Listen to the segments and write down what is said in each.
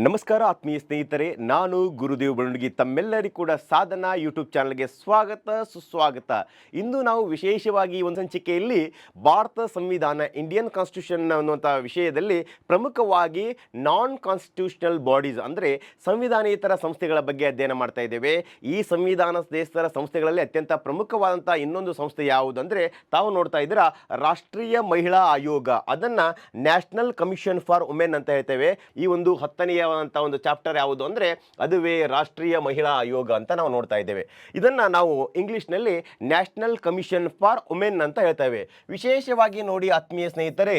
ನಮಸ್ಕಾರ ಆತ್ಮೀಯ ಸ್ನೇಹಿತರೆ, ನಾನು ಗುರುದೇವ್ ಬಣಗಿ ತಮ್ಮೆಲ್ಲರಿಗೂ ಕೂಡ ಸಾಧನಾ ಯೂಟ್ಯೂಬ್ ಚಾನಲ್ಗೆ ಸ್ವಾಗತ, ಸುಸ್ವಾಗತ. ಇಂದು ನಾವು ವಿಶೇಷವಾಗಿ ಒಂದು ಸಂಚಿಕೆಯಲ್ಲಿ ಭಾರತ ಸಂವಿಧಾನ, ಇಂಡಿಯನ್ ಕಾನ್ಸ್ಟಿಟ್ಯೂಷನ್ ಅನ್ನುವಂಥ ವಿಷಯದಲ್ಲಿ ಪ್ರಮುಖವಾಗಿ ನಾನ್ ಕಾನ್ಸ್ಟಿಟ್ಯೂಷನಲ್ ಬಾಡೀಸ್ ಅಂದರೆ ಸಂವಿಧಾನೇತರ ಸಂಸ್ಥೆಗಳ ಬಗ್ಗೆ ಅಧ್ಯಯನ ಮಾಡ್ತಾ ಇದ್ದೇವೆ. ಈ ಸಂವಿಧಾನ ದೇಶದ ಸಂಸ್ಥೆಗಳಲ್ಲಿ ಅತ್ಯಂತ ಪ್ರಮುಖವಾದಂಥ ಇನ್ನೊಂದು ಸಂಸ್ಥೆ ಯಾವುದು ಅಂದರೆ ತಾವು ನೋಡ್ತಾ ಇದ್ದೀರಾ, ರಾಷ್ಟ್ರೀಯ ಮಹಿಳಾ ಆಯೋಗ. ಅದನ್ನು ನ್ಯಾಷನಲ್ ಕಮಿಷನ್ ಫಾರ್ ವುಮೆನ್ ಅಂತ ಹೇಳ್ತೇವೆ. ಈ ಒಂದು ಹತ್ತನೆಯವಂಥ ಒಂದು ಚಾಪ್ಟರ್ ಯಾವುದು ಅಂದರೆ ಅದುವೇ ರಾಷ್ಟ್ರೀಯ ಮಹಿಳಾ ಆಯೋಗ ಅಂತ ನಾವು ನೋಡ್ತಾ ಇದ್ದೇವೆ. ಇದನ್ನು ನಾವು ಇಂಗ್ಲೀಷ್ನಲ್ಲಿ ನ್ಯಾಷನಲ್ ಕಮಿಷನ್ ಫಾರ್ ವುಮೆನ್ ಅಂತ ಹೇಳ್ತೇವೆ ವಿಶೇಷವಾಗಿ ನೋಡಿ ಆತ್ಮೀಯ ಸ್ನೇಹಿತರೆ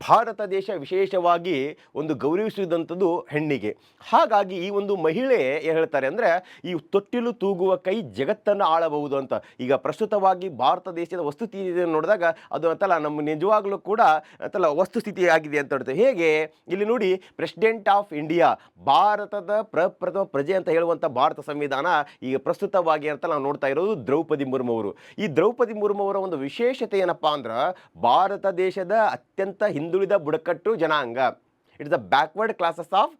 ಭಾರತ ದೇಶ ವಿಶೇಷವಾಗಿ ಒಂದು ಗೌರವಿಸಿದಂಥದ್ದು ಹೆಣ್ಣಿಗೆ. ಹಾಗಾಗಿ ಈ ಒಂದು ಮಹಿಳೆ ಏನು ಹೇಳ್ತಾರೆ ಅಂದರೆ, ಈ ತೊಟ್ಟಿಲು ತೂಗುವ ಕೈ ಜಗತ್ತನ್ನು ಆಳಬಹುದು ಅಂತ. ಈಗ ಪ್ರಸ್ತುತವಾಗಿ ಭಾರತ ದೇಶದ ವಸ್ತುಸ್ಥಿತಿ ನೋಡಿದಾಗ ಅದು ಅಂತಲ್ಲ, ನಮ್ಮ ನಿಜವಾಗಲೂ ಕೂಡ ಅಂತಲ್ಲ ವಸ್ತುಸ್ಥಿತಿ ಆಗಿದೆ ಅಂತ ಹೇಳ್ತೇವೆ ಹೇಗೆ? ಇಲ್ಲಿ ನೋಡಿ ಪ್ರೆಸಿಡೆಂಟ್ ಆಫ್ ಇಂಡಿಯಾ ಭಾರತದ ಪ್ರಪ್ರಥಮ ಪ್ರಜೆ ಅಂತ ಹೇಳುವಂಥ ಭಾರತ ಸಂವಿಧಾನ ಈಗ ಪ್ರಸ್ತುತವಾಗಿ ಅಂತ ನಾವು ನೋಡ್ತಾ ಇರೋದು ದ್ರೌಪದಿ ಮುರ್ಮು ಅವರು ಈ ದ್ರೌಪದಿ ಮುರ್ಮು ಅವರ ಒಂದು ವಿಶೇಷತೆ ಏನಪ್ಪಾ ಅಂದ್ರೆ, ಭಾರತ ದೇಶದ ಅತ್ಯಂತ ಹಿಂದುಳಿದ ಬುಡಕಟ್ಟು ಜನಾಂಗ. It's the backward classes of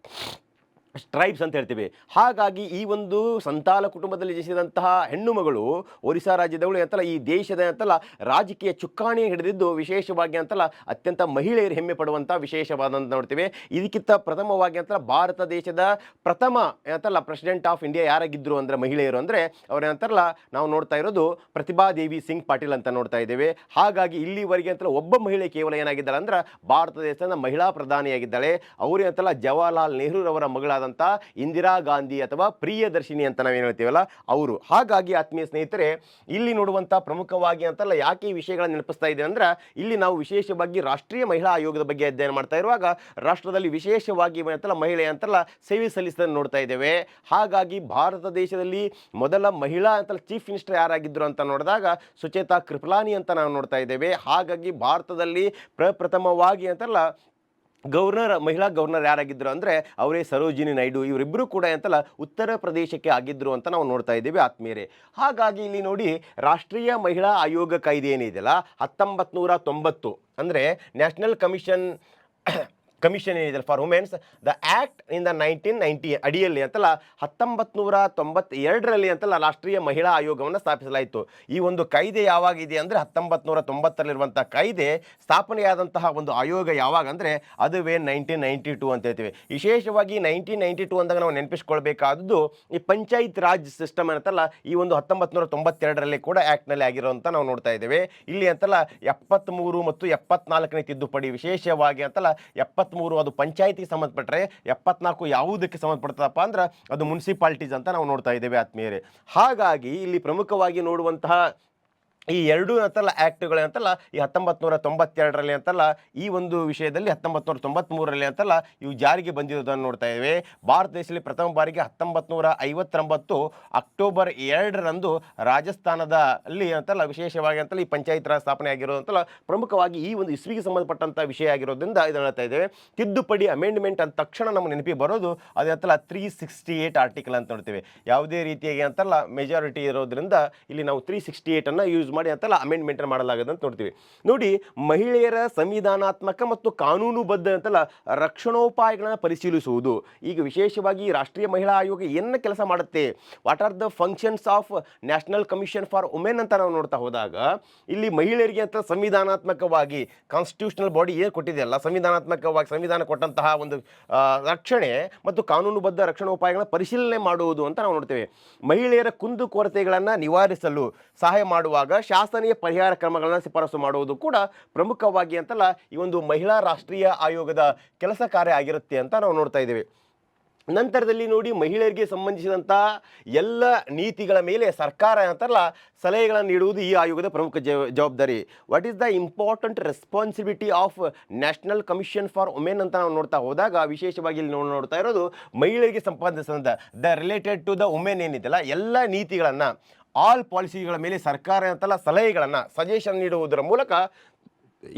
tribes ಅಂತ ಹೇಳ್ತೀವಿ. ಹಾಗಾಗಿ ಈ ಒಂದು ಸಂತಾಲ ಕುಟುಂಬದಲ್ಲಿ ಜನಿಸಿದಂತಹ ಹೆಣ್ಣು ಮಗಳು ಒರಿಸ್ಸಾ ರಾಜ್ಯದವಳು ಅಂತಲ್ಲ, ಈ ದೇಶದ ಅಂತಲ್ಲ, ರಾಜಕೀಯ ಚುಕ್ಕಾಣಿ ಹಿಡಿದಿದ್ದು ವಿಶೇಷವಾಗಿ ಅಂತಲ್ಲ, ಅತ್ಯಂತ ಮಹಿಳೆಯರು ಹೆಮ್ಮೆ ಪಡುವಂಥ ವಿಶೇಷವಾದಂತ ನೋಡ್ತೀವಿ. ಇದಕ್ಕಿಂತ ಪ್ರಥಮವಾಗಿ ಅಂತಲ್ಲ, ಭಾರತ ದೇಶದ ಪ್ರಥಮ ಅಂತಲ್ಲ ಪ್ರೆಸಿಡೆಂಟ್ ಆಫ್ ಇಂಡಿಯಾ ಯಾರಾಗಿದ್ದರು ಅಂದರೆ, ಮಹಿಳೆಯರು ಅಂದರೆ ಅವರೇನಂತಾರಲ್ಲ ನಾವು ನೋಡ್ತಾ ಇರೋದು ಪ್ರತಿಭಾದೇವಿ ಸಿಂಗ್ ಪಾಟೀಲ್ ಅಂತ ನೋಡ್ತಾ ಇದ್ದೇವೆ. ಹಾಗಾಗಿ ಇಲ್ಲಿವರೆಗೆ ಅಂತಲ್ಲ ಒಬ್ಬ ಮಹಿಳೆ ಕೇವಲ ಏನಾಗಿದ್ದಾಳೆ ಅಂದ್ರೆ, ಭಾರತ ದೇಶದ ಮಹಿಳಾ ಪ್ರಧಾನಿಯಾಗಿದ್ದಾಳೆ. ಅವರು ಅಂತಲ್ಲ ಜವಾಹರ್ಲಾಲ್ ನೆಹರೂರವರ ಮಗಳಾದಂಥ ಇಂದಿರಾ ಗಾಂಧಿ ಅಥವಾ ಪ್ರಿಯದರ್ಶಿನಿ ಅಂತ ನಾವೇನು ಹೇಳ್ತೀವಲ್ಲ, ಅವರು. ಹಾಗಾಗಿ ಆತ್ಮೀಯ ಸ್ನೇಹಿತರೆ, ಇಲ್ಲಿ ನೋಡುವಂಥ ಪ್ರಮುಖವಾಗಿ ಅಂತಲ್ಲ ಯಾಕೆ ಈ ವಿಷಯಗಳನ್ನು ನೆನಪಿಸ್ತಾ ಇದೆ ಅಂದ್ರೆ, ಇಲ್ಲಿ ನಾವು ವಿಶೇಷವಾಗಿ ರಾಷ್ಟ್ರೀಯ ಮಹಿಳಾ ಆಯೋಗದ ಬಗ್ಗೆ ಅಧ್ಯಯನ ಮಾಡ್ತಾ ಇರುವಾಗ, ರಾಷ್ಟ್ರದಲ್ಲಿ ವಿಶೇಷವಾಗಿ ಅಂತಲ್ಲ ಮಹಿಳೆ ಅಂತಲ್ಲ ಸೇವೆ ಸಲ್ಲಿಸೋದನ್ನು ನೋಡ್ತಾ ಇದ್ದೇವೆ. ಹಾಗಾಗಿ ಭಾರತ ದೇಶದಲ್ಲಿ ಮೊದಲ ಮಹಿಳಾ ಅಂತಲ್ಲ ಚೀಫ್ ಮಿನಿಸ್ಟರ್ ಯಾರಾಗಿದ್ದರು ಅಂತ ನೋಡಿದಾಗ, ಸುಚೇತಾ ಕೃಪಲಾನಿ ಅಂತ ನಾವು ನೋಡ್ತಾ ಇದ್ದೇವೆ. ಹಾಗಾಗಿ ಭಾರತದಲ್ಲಿ ಪ್ರಪ್ರಥಮವಾಗಿ ಅಂತಲ್ಲ ಗವರ್ನರ್, ಮಹಿಳಾ ಗವರ್ನರ್ ಯಾರಾಗಿದ್ದರು ಅಂದರೆ ಅವರೇ ಸರೋಜಿನಿ ನಾಯ್ಡು ಇವರಿಬ್ಬರು ಕೂಡ ಅಂತಲ್ಲ ಉತ್ತರ ಪ್ರದೇಶಕ್ಕೆ ಆಗಿದ್ದರು ಅಂತ ನಾವು ನೋಡ್ತಾ ಇದ್ದೀವಿ ಆತ್ಮೀಯರೇ. ಹಾಗಾಗಿ ಇಲ್ಲಿ ನೋಡಿ ರಾಷ್ಟ್ರೀಯ ಮಹಿಳಾ ಆಯೋಗ ಕಾಯ್ದೆ ಏನಿದೆಯಲ್ಲ ಹತ್ತೊಂಬತ್ತು ನೂರ ತೊಂಬತ್ತು ಅಂದರೆ ನ್ಯಾಷನಲ್ ಕಮಿಷನ್ ಕಮಿಷನ್ ಏನಿದೆ for women's the act in the nineteen ninety ಅಡಿಯಲ್ಲಿ ಅಂತಲ್ಲ ಹತ್ತೊಂಬತ್ತು ನೂರ ತೊಂಬತ್ತೆರಡರಲ್ಲಿ ಅಂತಲ್ಲ ರಾಷ್ಟ್ರೀಯ ಮಹಿಳಾ ಆಯೋಗವನ್ನು ಸ್ಥಾಪಿಸಲಾಯಿತು. ಈ ಒಂದು ಕಾಯ್ದೆ ಯಾವಾಗಿದೆ ಅಂದರೆ ಹತ್ತೊಂಬತ್ತು ನೂರ ತೊಂಬತ್ತರಲ್ಲಿರುವಂಥ ಕಾಯ್ದೆ ಸ್ಥಾಪನೆಯಾದಂತಹ ಒಂದು ಆಯೋಗ ಯಾವಾಗ ಅಂದರೆ ಅದುವೇ ನೈನ್ಟೀನ್ ನೈಂಟಿ ಟು ಅಂತ ಹೇಳ್ತೀವಿ. ವಿಶೇಷವಾಗಿ ನೈನ್ಟೀನ್ ನೈಂಟಿ ಟು ಅಂದಾಗ ನಾವು ನೆನಪಿಸ್ಕೊಳ್ಬೇಕಾದದ್ದು ಈ ಪಂಚಾಯತ್ ರಾಜ್ ಸಿಸ್ಟಮ್ ಅಂತಲ್ಲ ಈ ಒಂದು ಹತ್ತೊಂಬತ್ತು ನೂರ ತೊಂಬತ್ತೆರಡರಲ್ಲಿ ಕೂಡ ಆ್ಯಕ್ಟ್ನಲ್ಲಿ ಆಗಿರೋಂಥ ನಾವು ನೋಡ್ತಾ ಇದ್ದೇವೆ. ಇಲ್ಲಿ ಅಂತಲ್ಲ ಎಪ್ಪತ್ತ್ಮೂರು ಮತ್ತು ಎಪ್ಪತ್ನಾಲ್ಕನೇ ತಿದ್ದುಪಡಿ ವಿಶೇಷವಾಗಿ ಅಂತಲ್ಲ ಎಪ್ಪತ್ತ್ಮೂರು ಅದು ಪಂಚಾಯತಿಗೆ ಸಂಬಂಧಪಟ್ಟರೆ ಎಪ್ಪತ್ನಾಲ್ಕು ಯಾವುದಕ್ಕೆ ಸಂಬಂಧಪಡ್ತದಪ್ಪ ಅಂದ್ರೆ ಅದು ಮುನ್ಸಿಪಾಲ್ಟೀಸ್ ಅಂತ ನಾವು ನೋಡ್ತಾ ಇದ್ದೇವೆ ಆತ್ಮೀಯರೇ. ಹಾಗಾಗಿ ಇಲ್ಲಿ ಪ್ರಮುಖವಾಗಿ ನೋಡುವಂತಹ ಈ ಎರಡೂ ಅಂತಲ್ಲ ಆ್ಯಕ್ಟ್ಗಳು ಅಂತಲ್ಲ, ಈ ಹತ್ತೊಂಬತ್ತು ನೂರ ತೊಂಬತ್ತೆರಡರಲ್ಲಿ ಅಂತಲ್ಲ, ಈ ಒಂದು ವಿಷಯದಲ್ಲಿ ಹತ್ತೊಂಬತ್ತು ನೂರ ತೊಂಬತ್ತ್ಮೂರರಲ್ಲಿ ಅಂತಲ್ಲ ಇವು ಜಾರಿಗೆ ಬಂದಿರೋದನ್ನು ನೋಡ್ತಾ ಇದ್ದೇವೆ. ಭಾರತ ದೇಶದಲ್ಲಿ ಪ್ರಥಮ ಬಾರಿಗೆ ಹತ್ತೊಂಬತ್ತು ನೂರ ಐವತ್ತೊಂಬತ್ತು ಅಕ್ಟೋಬರ್ ಎರಡರಂದು ರಾಜಸ್ಥಾನದ ಅಲ್ಲಿ ಅಂತಲ್ಲ, ವಿಶೇಷವಾಗಿ ಅಂತಲ್ಲ ಈ ಪಂಚಾಯತ್ ರಾಜ್ ಸ್ಥಾಪನೆ ಆಗಿರೋದು ಅಂತಲ್ಲ, ಪ್ರಮುಖವಾಗಿ ಈ ಒಂದು ಇಸ್ವಿಗೆ ಸಂಬಂಧಪಟ್ಟಂಥ ವಿಷಯ ಆಗಿರೋದ್ರಿಂದ ಇದನ್ನು ಹೇಳ್ತಾ ಇದ್ದೇವೆ. ತಿದ್ದುಪಡಿ ಅಮೆಂಡ್ಮೆಂಟ್ ಅಂತ ತಕ್ಷಣ ನಮ್ಮ ನೆನಪಿಗೆ ಬರೋದು ಅದೇ ಅಂತಲ್ಲ ತ್ರೀ ಸಿಕ್ಸ್ಟಿ ಏಟ್ ಆರ್ಟಿಕಲ್ ಅಂತ ನೋಡ್ತೀವಿ. ಯಾವುದೇ ರೀತಿಯಾಗಿ ಅಂತಲ್ಲ ಮೆಜಾರಿಟಿ ಇರೋದ್ರಿಂದ ಇಲ್ಲಿ ನಾವು ತ್ರೀ ಸಿಕ್ಸ್ಟಿ ಏಯ್ಟನ್ನು ಯೂಸ್ ಮಾಡಿ ಅಂತಲ್ಲ ಅಮೆಂಡ್ಮೆಂಟ್ ಮಾಡಲಾಗದಂತ ನೋಡ್ತೀವಿ. ನೋಡಿ, ಮಹಿಳೆಯರ ಸಂವಿಧಾನಾತ್ಮಕ ಮತ್ತು ಕಾನೂನುಬದ್ಧ ಅಂತಲ್ಲ ರಕ್ಷಣೋಪಾಯಗಳನ್ನು ಪರಿಶೀಲಿಸುವುದು. ಈಗ ವಿಶೇಷವಾಗಿ ರಾಷ್ಟ್ರೀಯ ಮಹಿಳಾ ಆಯೋಗ ಏನು ಕೆಲಸ ಮಾಡುತ್ತೆ? What are the functions of national commission for women ಅಂತ ನಾವು ನೋಡ್ತಾ ಹೋದಾಗ, ಇಲ್ಲಿ ಮಹಿಳೆಯರಿಗೆ ಅಂತ ಸಂವಿಧಾನಾತ್ಮಕವಾಗಿ ಕಾನ್ಸ್ಟಿಟ್ಯೂಷನಲ್ ಬಾಡಿ ಏನು ಕೊಟ್ಟಿದೆಯಲ್ಲ ಸಂವಿಧಾನಾತ್ಮಕವಾಗಿ ಸಂವಿಧಾನ ಕೊಟ್ಟಂತಹ ಒಂದು ರಕ್ಷಣೆ ಮತ್ತು ಕಾನೂನುಬದ್ಧ ರಕ್ಷಣೋಪಾಯಗಳನ್ನು ಪರಿಶೀಲನೆ ಮಾಡುವುದು ಅಂತ ನಾವು ನೋಡ್ತೇವೆ. ಮಹಿಳೆಯರ ಕುಂದು ಕೊರತೆಗಳನ್ನು ನಿವಾರಿಸಲು ಸಹಾಯ ಮಾಡುವಾಗ ಶಾಸನೀಯ ಪರಿಹಾರ ಕ್ರಮಗಳನ್ನು ಶಿಫಾರಸು ಮಾಡುವುದು ಕೂಡ ಪ್ರಮುಖವಾಗಿ ಅಂತಲ್ಲ ಈ ಒಂದು ಮಹಿಳಾ ರಾಷ್ಟ್ರೀಯ ಆಯೋಗದ ಕೆಲಸ ಕಾರ್ಯ ಆಗಿರುತ್ತೆ ಅಂತ ನಾವು ನೋಡ್ತಾ ಇದ್ದೇವೆ. ನಂತರದಲ್ಲಿ ನೋಡಿ ಮಹಿಳೆಯರಿಗೆ ಸಂಬಂಧಿಸಿದಂಥ ಎಲ್ಲ ನೀತಿಗಳ ಮೇಲೆ ಸರ್ಕಾರ ಅಂತಲ್ಲ ಸಲಹೆಗಳನ್ನು ನೀಡುವುದು ಈ ಆಯೋಗದ ಪ್ರಮುಖ ಜವಾಬ್ದಾರಿ. What is the important responsibility of national commission for women ಅಂತ ನಾವು ನೋಡ್ತಾ ಹೋದಾಗ ವಿಶೇಷವಾಗಿ ಇಲ್ಲಿ ನಾವು ನೋಡ್ತಾ ಇರೋದು ಮಹಿಳೆಯರಿಗೆ ಸಂಬಂಧಿಸಿದಂಥ the related to the women ಏನಿದೆಯಲ್ಲ, ಎಲ್ಲ ನೀತಿಗಳನ್ನು ಆಲ್ ಪಾಲಿಸಿಗಳ ಮೇಲೆ ಸರ್ಕಾರ ಅಂತಲ್ಲ ಸಲಹೆಗಳನ್ನು ಸಜೆಷನ್ ನೀಡುವುದರ ಮೂಲಕ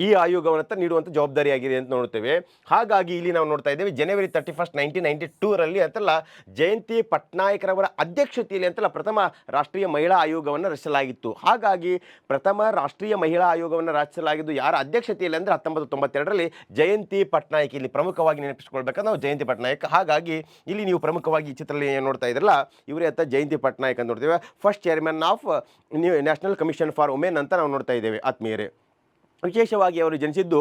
ಈ ಆಯೋಗವನ್ನು ನೀಡುವಂಥ ಜವಾಬ್ದಾರಿಯಾಗಿದೆ ಅಂತ ನೋಡ್ತೇವೆ ಹಾಗಾಗಿ ಇಲ್ಲಿ ನಾವು ನೋಡ್ತಾ ಇದ್ದೇವೆ January thirty first nineteen ninety ಟೂರಲ್ಲಿ ಅಂತಲ್ಲ ಜಯಂತಿ ಪಟ್ನಾಯಕರವರ ಅಧ್ಯಕ್ಷತೆಯಲ್ಲಿ ಅಂತಲ್ಲ ಪ್ರಥಮ ರಾಷ್ಟ್ರೀಯ ಮಹಿಳಾ ಆಯೋಗವನ್ನು ರಚಿಸಲಾಗಿತ್ತು. ಹಾಗಾಗಿ ಪ್ರಥಮ ರಾಷ್ಟ್ರೀಯ ಮಹಿಳಾ ಆಯೋಗವನ್ನು ರಚಿಸಲಾಗಿದ್ದು ಯಾರ ಅಧ್ಯಕ್ಷತೆಯಲ್ಲಿ ಅಂದರೆ ಹತ್ತೊಂಬತ್ತು ತೊಂಬತ್ತೆರಡರಲ್ಲಿ ಜಯಂತಿ ಪಟ್ನಾಯಕ್ ಇಲ್ಲಿ ಪ್ರಮುಖವಾಗಿ ನೆನಪಿಸಿಕೊಳ್ಬೇಕಂದ್ರೆ ನಾವು ಜಯಂತಿ ಪಟ್ನಾಯಕ್. ಹಾಗಾಗಿ ಇಲ್ಲಿ ನೀವು ಪ್ರಮುಖವಾಗಿ ಈ ಚಿತ್ರದಲ್ಲಿ ಏನು ನೋಡ್ತಾ ಇದ್ರಲ್ಲ ಇವರೇ ಅಂತ ಜಯಂತಿ ಪಟ್ನಾಯಕ್ ಅಂತ ನೋಡ್ತೇವೆ. First chairman of new national commission for women ಅಂತ ನಾವು ನೋಡ್ತಾ ಇದ್ದೇವೆ, ಆತ್ಮೀಯರೇ. ವಿಶೇಷವಾಗಿ ಅವರು ಜನಿಸಿದ್ದು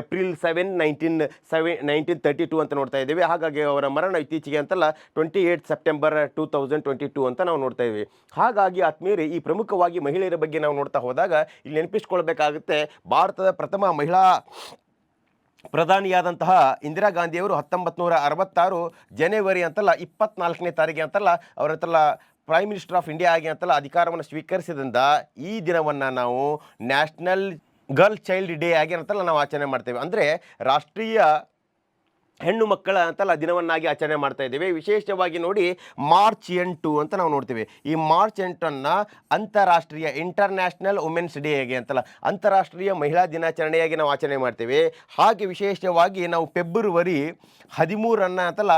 April seven, nineteen seven nineteen thirty two ಅಂತ ನೋಡ್ತಾ ಇದ್ದೇವೆ. ಹಾಗಾಗಿ ಅವರ ಮರಣ ಇತ್ತೀಚೆಗೆ ಅಂತಲ್ಲ, twenty eight September two thousand twenty two ಅಂತ ನಾವು ನೋಡ್ತಾ ಇದ್ದೀವಿ. ಹಾಗಾಗಿ ಆತ್ಮೀಯರೇ, ಈ ಪ್ರಮುಖವಾಗಿ ಮಹಿಳೆಯರ ಬಗ್ಗೆ ನಾವು ನೋಡ್ತಾ ಹೋದಾಗ, ಇಲ್ಲಿ ನೆನಪಿಸ್ಕೊಳ್ಬೇಕಾಗುತ್ತೆ, ಭಾರತದ ಪ್ರಥಮ ಮಹಿಳಾ ಪ್ರಧಾನಿಯಾದಂತಹ ಇಂದಿರಾ ಗಾಂಧಿಯವರು ಹತ್ತೊಂಬತ್ತು ನೂರ ಅರವತ್ತಾರು ಜನವರಿ ಅಂತಲ್ಲ, ಇಪ್ಪತ್ನಾಲ್ಕನೇ ತಾರೀಕಿಗೆ ಅಂತಲ್ಲ, ಅವರ ಹತ್ರಲ್ಲ ಪ್ರೈಮ್ ಮಿನಿಸ್ಟರ್ ಆಫ್ ಇಂಡಿಯಾ ಆಗಿ ಅಂತಲ್ಲ ಅಧಿಕಾರವನ್ನು ಸ್ವೀಕರಿಸಿದ್ರಿಂದ ಈ ದಿನವನ್ನು ನಾವು ನ್ಯಾಷನಲ್ ಗರ್ಲ್ ಚೈಲ್ಡ್ ಡೇ ಆಗಿರುತ್ತಲ್ಲ ನಾವು ಆಚರಣೆ ಮಾಡ್ತೇವೆ. ಅಂದರೆ ರಾಷ್ಟ್ರೀಯ ಹೆಣ್ಣು ಮಕ್ಕಳ ಅಂತಲ್ಲ ದಿನವನ್ನಾಗಿ ಆಚರಣೆ ಮಾಡ್ತಾ ಇದ್ದೇವೆ. ವಿಶೇಷವಾಗಿ ನೋಡಿ ಮಾರ್ಚ್ ಎಂಟು ಅಂತ ನಾವು ನೋಡ್ತೀವಿ. ಈ ಮಾರ್ಚ್ ಎಂಟನ್ನು ಅಂತಾರಾಷ್ಟ್ರೀಯ ಇಂಟರ್ನ್ಯಾಷನಲ್ ವುಮೆನ್ಸ್ ಡೇ ಆಗಿ ಅಂತಲ್ಲ, ಅಂತಾರಾಷ್ಟ್ರೀಯ ಮಹಿಳಾ ದಿನಾಚರಣೆಯಾಗಿ ನಾವು ಆಚರಣೆ ಮಾಡ್ತೇವೆ. ಹಾಗೆ ವಿಶೇಷವಾಗಿ ನಾವು ಫೆಬ್ರವರಿ ಹದಿಮೂರನ್ನು ಅಂತಲ್ಲ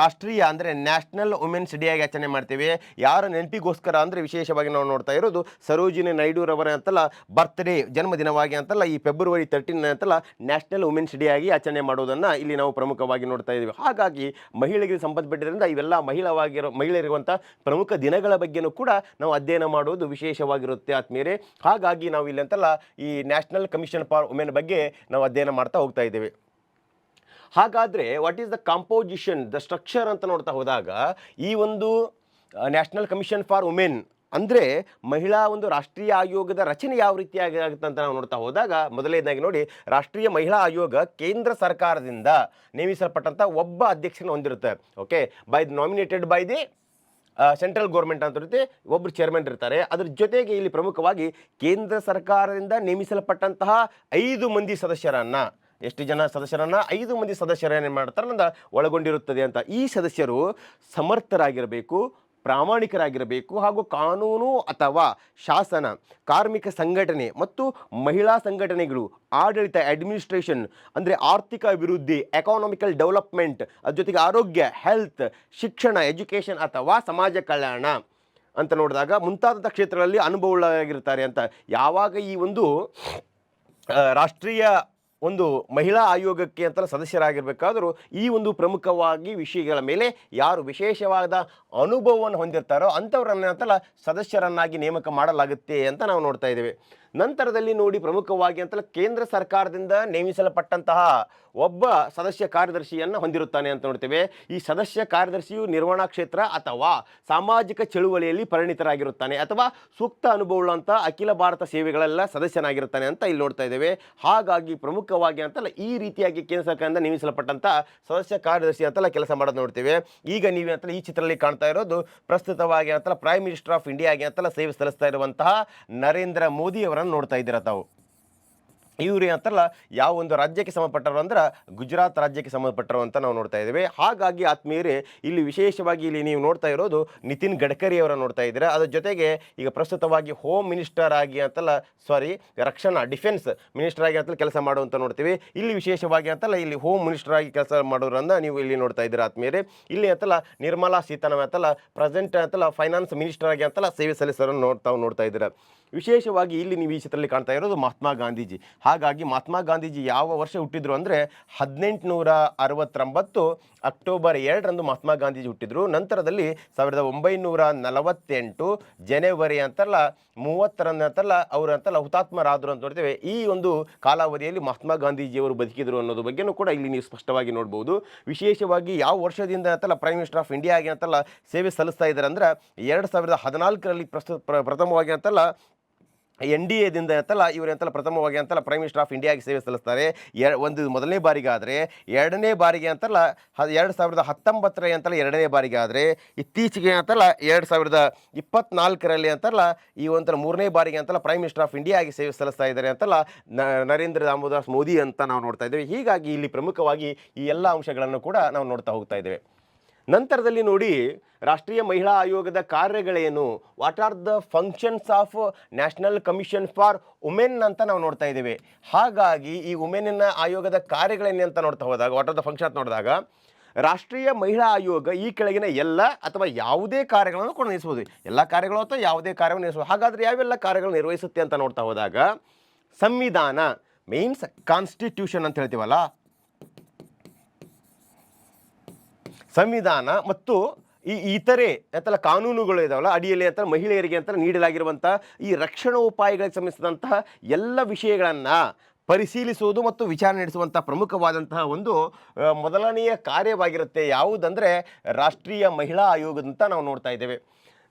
ರಾಷ್ಟ್ರೀಯ ಅಂದರೆ ನ್ಯಾಷನಲ್ ವುಮೆನ್ಸ್ ಡೇ ಆಗಿ ಆಚರಣೆ ಮಾಡ್ತೇವೆ. ಯಾರ ನೆನಪಿಗೋಸ್ಕರ ಅಂದರೆ ವಿಶೇಷವಾಗಿ ನಾವು ನೋಡ್ತಾ ಇರೋದು ಸರೋಜಿನಿ ನಾಯ್ಡುರವರ ಅಂತಲ್ಲ ಬರ್ತ್ಡೇ ಜನ್ಮದಿನವಾಗಿ ಅಂತಲ್ಲ ಈ ಫೆಬ್ರವರಿ ತರ್ಟೀನ್ ಅಂತಲ್ಲ ನ್ಯಾಷನಲ್ ವುಮೆನ್ಸ್ ಡೇ ಆಗಿ ಆಚರಣೆ ಮಾಡೋದನ್ನು ಇಲ್ಲಿ ನಾವು ಪ್ರಮುಖವಾಗಿ ನೋಡ್ತಾ ಇದ್ದೀವಿ ಹಾಗಾಗಿ ಮಹಿಳೆಗೆ ಸಂಬಂಧಪಟ್ಟಿದ್ದರಿಂದ ಇವೆಲ್ಲ ಮಹಿಳವಾಗಿರೋ ಮಹಿಳೆಯರಿರುವಂಥ ಪ್ರಮುಖ ದಿನಗಳ ಬಗ್ಗೆನೂ ಕೂಡ ನಾವು ಅಧ್ಯಯನ ಮಾಡುವುದು ವಿಶೇಷವಾಗಿರುತ್ತೆ ಆತ್ಮೀಯರೇ. ಹಾಗಾಗಿ ನಾವು ಇಲ್ಲಿ ಅಂತಲ್ಲ ಈ ನ್ಯಾಷನಲ್ ಕಮಿಷನ್ ಫಾರ್ ವುಮೆನ್ ಬಗ್ಗೆ ನಾವು ಅಧ್ಯಯನ ಮಾಡ್ತಾ ಹೋಗ್ತಾ ಇದ್ದೇವೆ. ಹಾಗಾದರೆ what is the composition the structure ಅಂತ ನೋಡ್ತಾ ಹೋದಾಗ ಈ ಒಂದು ನ್ಯಾಷನಲ್ ಕಮಿಷನ್ ಫಾರ್ ವುಮೆನ್ ಅಂದರೆ ಮಹಿಳಾ ಒಂದು ರಾಷ್ಟ್ರೀಯ ಆಯೋಗದ ರಚನೆ ಯಾವ ರೀತಿಯಾಗಿ ಆಗುತ್ತೆ ಅಂತ ನಾವು ನೋಡ್ತಾ ಹೋದಾಗ ಮೊದಲನೇದಾಗಿ ನೋಡಿ, ರಾಷ್ಟ್ರೀಯ ಮಹಿಳಾ ಆಯೋಗ ಕೇಂದ್ರ ಸರ್ಕಾರದಿಂದ ನೇಮಿಸಲ್ಪಟ್ಟಂಥ ಒಬ್ಬ ಅಧ್ಯಕ್ಷನ ಹೊಂದಿರುತ್ತೆ. Okay by nominated by the central government ಅಂತ ಇರುತ್ತೆ. ಒಬ್ಬರು ಚೇರ್ಮನ್ ಇರ್ತಾರೆ. ಅದ್ರ ಜೊತೆಗೆ ಇಲ್ಲಿ ಪ್ರಮುಖವಾಗಿ ಕೇಂದ್ರ ಸರ್ಕಾರದಿಂದ ನೇಮಿಸಲ್ಪಟ್ಟಂತಹ ಐದು ಮಂದಿ ಸದಸ್ಯರನ್ನು, ಎಷ್ಟು ಜನ ಸದಸ್ಯರನ್ನ? ಐದು ಮಂದಿ ಸದಸ್ಯರ ಏನು ಮಾಡ್ತಾರೆ ಒಳಗೊಂಡಿರುತ್ತದೆ ಅಂತ. ಈ ಸದಸ್ಯರು ಸಮರ್ಥರಾಗಿರಬೇಕು. ಪ್ರಾಮಾಣಿಕರಾಗಿರಬೇಕು ಹಾಗೂ ಕಾನೂನು ಅಥವಾ ಶಾಸನ, ಕಾರ್ಮಿಕ ಸಂಘಟನೆ ಮತ್ತು ಮಹಿಳಾ ಸಂಘಟನೆಗಳು, ಆಡಳಿತ ಅಡ್ಮಿನಿಸ್ಟ್ರೇಷನ್ ಅಂದರೆ ಆರ್ಥಿಕ ಅಭಿವೃದ್ಧಿ ಎಕಾನಮಿಕಲ್ ಡೆವಲಪ್ಮೆಂಟ್ ಅದ್ರ ಜೊತೆಗೆ ಆರೋಗ್ಯ ಹೆಲ್ತ್ ಶಿಕ್ಷಣ ಎಜುಕೇಷನ್ ಅಥವಾ ಸಮಾಜ ಕಲ್ಯಾಣ ಅಂತ ನೋಡಿದಾಗ ಮುಂತಾದ ಕ್ಷೇತ್ರಗಳಲ್ಲಿ ಅನುಭವಗಳಾಗಿರ್ತಾರೆ ಅಂತ. ಯಾವಾಗ ಈ ಒಂದು ರಾಷ್ಟ್ರೀಯ ಒಂದು ಮಹಿಳಾ ಆಯೋಗಕ್ಕೆ ಅಂತ ಸದಸ್ಯರಾಗಿರಬೇಕಾದರೂ ಈ ಒಂದು ಪ್ರಮುಖವಾಗಿ ವಿಷಯಗಳ ಮೇಲೆ ಯಾರು ವಿಶೇಷವಾದ ಅನುಭವವನ್ನು ಹೊಂದಿರ್ತಾರೋ ಅಂಥವ್ರನ್ನ ಅಂತಲ್ಲ ಸದಸ್ಯರನ್ನಾಗಿ ನೇಮಕ ಮಾಡಲಾಗುತ್ತೆ ಅಂತ ನಾವು ನೋಡ್ತಾ ಇದ್ದೇವೆ. ನಂತರದಲ್ಲಿ ನೋಡಿ ಪ್ರಮುಖವಾಗಿ ಅಂತಲ್ಲ ಕೇಂದ್ರ ಸರ್ಕಾರದಿಂದ ನೇಮಿಸಲ್ಪಟ್ಟಂತಹ ಒಬ್ಬ ಸದಸ್ಯ ಕಾರ್ಯದರ್ಶಿಯನ್ನು ಹೊಂದಿರುತ್ತಾನೆ ಅಂತ ನೋಡ್ತೇವೆ. ಈ ಸದಸ್ಯ ಕಾರ್ಯದರ್ಶಿಯು ನಿರ್ವಹಣಾ ಕ್ಷೇತ್ರ ಅಥವಾ ಸಾಮಾಜಿಕ ಚಳುವಳಿಯಲ್ಲಿ ಪರಿಣಿತರಾಗಿರುತ್ತಾನೆ ಅಥವಾ ಸೂಕ್ತ ಅನುಭವವುಳ್ಳಂಥ ಅಖಿಲ ಭಾರತ ಸೇವೆಗಳೆಲ್ಲ ಸದಸ್ಯನಾಗಿರುತ್ತಾನೆ ಅಂತ ಇಲ್ಲಿ ನೋಡ್ತಾ ಇದ್ದೇವೆ. ಹಾಗಾಗಿ ಪ್ರಮುಖವಾಗಿ ಅಂತಲ್ಲ ಈ ರೀತಿಯಾಗಿ ಕೇಂದ್ರ ಸರ್ಕಾರದಿಂದ ನೇಮಿಸಲ್ಪಟ್ಟಂಥ ಸದಸ್ಯ ಕಾರ್ಯದರ್ಶಿ ಅಂತಲ್ಲ ಕೆಲಸ ಮಾಡೋದು ನೋಡ್ತೇವೆ. ಈಗ ನೀವು ಅಂತಲ್ಲ ಈ ಚಿತ್ರದಲ್ಲಿ ಕಾಣ್ತಾ ಇರೋದು ಪ್ರಸ್ತುತವಾಗಿ ಅಂತಲ್ಲ ಪ್ರೈಮ್ ಮಿನಿಸ್ಟರ್ ಆಫ್ ಇಂಡಿಯಾಗೆ ಅಂತಲ್ಲ ಸೇವೆ ಸಲ್ಲಿಸ್ತಾ ಇರುವಂತಹ ನರೇಂದ್ರ ಮೋದಿ ಅವರನ್ನು ನೋಡ್ತಾ ಇದ್ದೀರಾ ತಾವು? ಇವರು ಅಂತಲ್ಲ ಯಾವ ಒಂದು ರಾಜ್ಯಕ್ಕೆ ಸಂಬಂಧಪಟ್ಟರು ಅಂದ್ರೆ ಗುಜರಾತ್ ರಾಜ್ಯಕ್ಕೆ ಸಂಬಂಧಪಟ್ಟರು ಅಂತ ನಾವು ನೋಡ್ತಾ ಇದ್ದೇವೆ. ಹಾಗಾಗಿ ಆತ್ಮೀಯರೇ, ಇಲ್ಲಿ ವಿಶೇಷವಾಗಿ ಇಲ್ಲಿ ನೀವು ನೋಡ್ತಾ ಇರೋದು ನಿತಿನ್ ಗಡ್ಕರಿ ಅವರ ನೋಡ್ತಾ ಇದ್ದೀರಾ. ಅದ್ರ ಜೊತೆಗೆ ಈಗ ಪ್ರಸ್ತುತವಾಗಿ ಹೋಮ್ ಮಿನಿಸ್ಟರ್ ಆಗಿ ಅಂತಲ್ಲ ಸಾರಿ ರಕ್ಷಣಾ ಡಿಫೆನ್ಸ್ ಮಿನಿಸ್ಟರ್ ಆಗಿ ಅಂತಲ್ಲ ಕೆಲಸ ಮಾಡುವಂತ ನೋಡ್ತೀವಿ. ಇಲ್ಲಿ ವಿಶೇಷವಾಗಿ ಅಂತಲ್ಲ, ಇಲ್ಲಿ ಹೋಮ್ ಮಿನಿಸ್ಟರ್ ಆಗಿ ಕೆಲಸ ಮಾಡೋರನ್ನ ನೀವು ಇಲ್ಲಿ ನೋಡ್ತಾ ಇದ್ದೀರಾ ಆತ್ಮೀಯರೇ. ಇಲ್ಲಿ ಅಂತಲ್ಲ, ನಿರ್ಮಲಾ ಸೀತಾರಾಮನ್ ಅಂತಲ್ಲ ಪ್ರೆಸೆಂಟ್ ಅಂತಲ್ಲ ಫೈನಾನ್ಸ್ ಮಿನಿಸ್ಟರ್ ಆಗಿ ಅಂತಲ್ಲ ಸೇವೆ ಸಲ್ಲಿಸೋರನ್ನು ನೋಡ್ತಾ ನೋಡ್ತಾ ಇದ್ದೀರಾ. ವಿಶೇಷವಾಗಿ ಇಲ್ಲಿ ನೀವು ಈ ಚಿತ್ರದಲ್ಲಿ ಕಾಣ್ತಾ ಇರೋದು ಮಹಾತ್ಮ ಗಾಂಧೀಜಿ. ಹಾಗಾಗಿ ಮಹಾತ್ಮ ಗಾಂಧೀಜಿ ಯಾವ ವರ್ಷ ಹುಟ್ಟಿದ್ರು ಅಂದರೆ ಹದಿನೆಂಟುನೂರ ಅರವತ್ತೊಂಬತ್ತು ಅಕ್ಟೋಬರ್ ಎರಡರಂದು ಮಹಾತ್ಮ ಗಾಂಧೀಜಿ ಹುಟ್ಟಿದ್ರು. ನಂತರದಲ್ಲಿ ಸಾವಿರದ ಒಂಬೈನೂರ ನಲವತ್ತೆಂಟು ಜನವರಿ ಅಂತಲ್ಲ ಮೂವತ್ತರಂದು ಅಂತಲ್ಲ ಅವರು ಅಂತಲ್ಲ ಹುತಾತ್ಮರಾದರು ಅಂತ ನೋಡ್ತೇವೆ. ಈ ಒಂದು ಕಾಲಾವಧಿಯಲ್ಲಿ ಮಹಾತ್ಮ ಗಾಂಧೀಜಿಯವರು ಬದುಕಿದ್ರು ಅನ್ನೋದ್ರ ಬಗ್ಗೆನೂ ಕೂಡ ಇಲ್ಲಿ ನೀವು ಸ್ಪಷ್ಟವಾಗಿ ನೋಡ್ಬೋದು. ವಿಶೇಷವಾಗಿ ಯಾವ ವರ್ಷದಿಂದ ಅಂತಲ್ಲ ಪ್ರೈಮ್ ಮಿನಿಸ್ಟರ್ ಆಫ್ ಇಂಡಿಯಾ ಆಗಿ ಅಂತಲ್ಲ ಸೇವೆ ಸಲ್ಲಿಸ್ತಾ ಇದ್ದಾರೆ ಅಂದ್ರೆ, ಎರಡು ಸಾವಿರದ ಹದಿನಾಲ್ಕರಲ್ಲಿ ಪ್ರಸ್ತುತ ಪ್ರ- ಪ್ರಥಮವಾಗಿ ಅಂತಲ್ಲ ಎನ್ ಡಿ ಎದಿಂದ ಅಂತಲ್ಲ ಇವರು ಅಂತಲ್ಲ ಪ್ರಥಮವಾಗಿ ಅಂತಲ್ಲ ಪ್ರೈಮ್ ಮಿನಿಸ್ಟರ್ ಆಫ್ ಇಂಡಿಯಾಗೆ ಸೇವೆ ಸಲ್ಲಿಸ್ತಾರೆ. ಎ ಒಂದು ಮೊದಲನೇ ಬಾರಿಗೆ ಆದರೆ, ಎರಡನೇ ಬಾರಿಗೆ ಅಂತಲ್ಲ ಎರಡು ಸಾವಿರದ ಹತ್ತೊಂಬತ್ತರ ಅಂತಲ್ಲ ಎರಡನೇ ಬಾರಿಗೆ ಆದರೆ, ಇತ್ತೀಚೆಗೆ ಅಂತಲ್ಲ ಎರಡು ಸಾವಿರದ ಇಪ್ಪತ್ನಾಲ್ಕರಲ್ಲಿ ಅಂತಲ್ಲ ಈ ಒಂಥರ ಮೂರನೇ ಬಾರಿಗೆ ಅಂತಲ್ಲ ಪ್ರೈಮ್ ಮಿನಿಸ್ಟರ್ ಆಫ್ ಇಂಡಿಯಾಗಿ ಸೇವೆ ಸಲ್ಲಿಸ್ತಾ ಇದ್ದಾರೆ ಅಂತಲ್ಲ ನರೇಂದ್ರ ದಾಮೋದಾಸ್ ಮೋದಿ ಅಂತ ನಾವು ನೋಡ್ತಾ ಇದ್ದೇವೆ. ಹೀಗಾಗಿ ಇಲ್ಲಿ ಪ್ರಮುಖವಾಗಿ ಈ ಎಲ್ಲ ಅಂಶಗಳನ್ನು ಕೂಡ ನಾವು ನೋಡ್ತಾ ಹೋಗ್ತಾ ಇದ್ದೇವೆ. ನಂತರದಲ್ಲಿ ನೋಡಿ ರಾಷ್ಟ್ರೀಯ ಮಹಿಳಾ ಆಯೋಗದ ಕಾರ್ಯಗಳೇನು? What are the functions of national commission for women ಅಂತ ನಾವು ನೋಡ್ತಾ ಇದ್ದೇವೆ. ಹಾಗಾಗಿ ಈ ವುಮೆನ್ನ ಆಯೋಗದ ಕಾರ್ಯಗಳೇನು ಅಂತ ನೋಡ್ತಾ ಹೋದಾಗ ವಾಟ್ ಆರ್ ದ ಫಂಕ್ಷನ್ ಅಂತ ನೋಡಿದಾಗ, ರಾಷ್ಟ್ರೀಯ ಮಹಿಳಾ ಆಯೋಗ ಈ ಕೆಳಗಿನ ಎಲ್ಲ ಅಥವಾ ಯಾವುದೇ ಕಾರ್ಯಗಳನ್ನು ಕೂಡ ನಿರ್ವಹಿಸಬಹುದು. ಎಲ್ಲ ಕಾರ್ಯಗಳು ಅಥವಾ ಯಾವುದೇ ಕಾರ್ಯವನ್ನು ನಿರ್ವಹಿಸಬಹುದು. ಹಾಗಾದರೆ ಯಾವೆಲ್ಲ ಕಾರ್ಯಗಳು ನಿರ್ವಹಿಸುತ್ತೆ ಅಂತ ನೋಡ್ತಾ ಹೋದಾಗ, ಸಂವಿಧಾನ ಮೀನ್ಸ್ ಕಾನ್ಸ್ಟಿಟ್ಯೂಷನ್ ಅಂತ ಹೇಳ್ತೀವಲ್ಲ ಸಂವಿಧಾನ ಮತ್ತು ಈ ಇತರೆ ಅಂತಲ್ಲ ಕಾನೂನುಗಳು ಇದಾವಲ್ಲ, ಅಡಿಯಲ್ಲಿ ಅಂತ ಮಹಿಳೆಯರಿಗೆ ಅಂತ ನೀಡಲಾಗಿರುವಂಥ ಈ ರಕ್ಷಣಾ ಉಪಾಯಗಳಿಗೆ ಸಂಬಂಧಿಸಿದಂತಹ ಎಲ್ಲ ವಿಷಯಗಳನ್ನು ಪರಿಶೀಲಿಸುವುದು ಮತ್ತು ವಿಚಾರಣೆ ನಡೆಸುವಂಥ ಪ್ರಮುಖವಾದಂತಹ ಒಂದು ಮೊದಲನೆಯ ಕಾರ್ಯವಾಗಿರುತ್ತೆ ಯಾವುದಂದರೆ ರಾಷ್ಟ್ರೀಯ ಮಹಿಳಾ ಆಯೋಗದಂತ ನಾವು ನೋಡ್ತಾ ಇದ್ದೇವೆ.